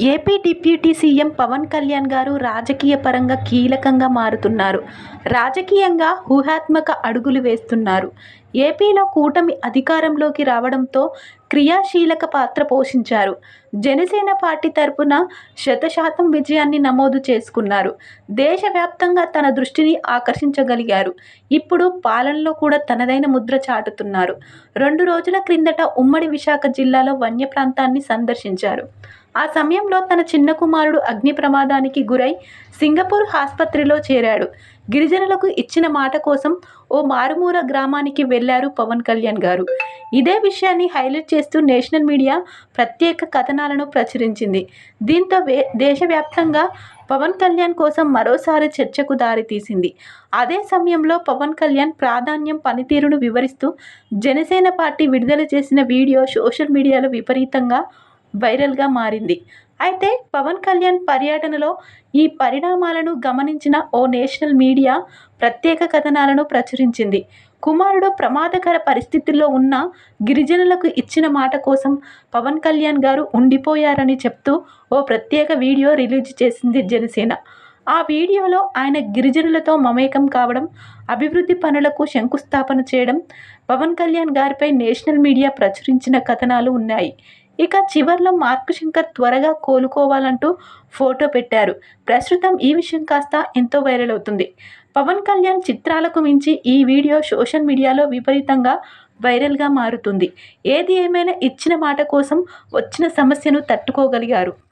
AP deputy CM Pawan Kalyan గారు రాజకీయ పరంగా కీలకంగా మారుతున్నారు. రాజకీయంగా ఊహాత్మక అడుగులు వేస్తున్నారు. ఏపీలో కూటమి అధికారంలోకి రావడంతో క్రియాశీలక పాత్ర పోషించారు. జనసేన పార్టీ తరపున శతశాతం విజయాన్ని నమోదు చేసుకున్నారు. దేశవ్యాప్తంగా తన దృష్టిని ఆకర్షించగలిగారు. ఇప్పుడు పాలనలో కూడా తనదైన ముద్ర చాటుతున్నారు. రెండు రోజుల క్రిందట ఉమ్మడి విశాఖ జిల్లాలో వన్య ప్రాంతాన్ని సందర్శించారు. ఆ సమయంలో తన చిన్న కుమారుడు అగ్ని ప్రమాదానికి గురై సింగపూర్ ఆసుపత్రిలో చేరాడు. గిరిజనులకు ఇచ్చిన మాట కోసం ఓ మారుమూల గ్రామానికి వెళ్ళారు పవన్ కళ్యాణ్ గారు. ఇదే విషయాన్ని హైలైట్ చేస్తూ నేషనల్ మీడియా ప్రత్యేక కథనాలను ప్రచురించింది. దీంతో వే దేశవ్యాప్తంగా పవన్ కళ్యాణ్ కోసం మరోసారి చర్చకు దారితీసింది. అదే సమయంలో పవన్ కళ్యాణ్ ప్రాధాన్యం పనితీరును వివరిస్తూ జనసేన పార్టీ విడుదల చేసిన వీడియో సోషల్ మీడియాలో విపరీతంగా వైరల్గా మారింది. అయితే పవన్ కళ్యాణ్ పర్యటనలో ఈ పరిణామాలను గమనించిన ఓ నేషనల్ మీడియా ప్రత్యేక కథనాలను ప్రచురించింది. కుమారుడు ప్రమాదకర పరిస్థితుల్లో ఉన్న గిరిజనులకు ఇచ్చిన మాట కోసం పవన్ కళ్యాణ్ గారు ఉండిపోయారని చెప్తూ ఓ ప్రత్యేక వీడియో రిలీజ్ చేసింది జనసేన. ఆ వీడియోలో ఆయన గిరిజనులతో మమేకం కావడం అభివృద్ధి పనులకు శంకుస్థాపన చేయడం పవన్ కళ్యాణ్ గారిపై నేషనల్ మీడియా ప్రచురించిన కథనాలు ఉన్నాయి. ఇక చివర్లో మార్క్ శంకర్ త్వరగా కోలుకోవాలంటూ ఫోటో పెట్టారు. ప్రస్తుతం ఈ విషయం కాస్త ఎంతో వైరల్ అవుతుంది. పవన్ కళ్యాణ్ చిత్రాలకు మించి ఈ వీడియో సోషల్ మీడియాలో విపరీతంగా వైరల్గా మారుతుంది. ఏది ఏమైనా ఇచ్చిన మాట కోసం వచ్చిన సమస్యను తట్టుకోగలిగారు.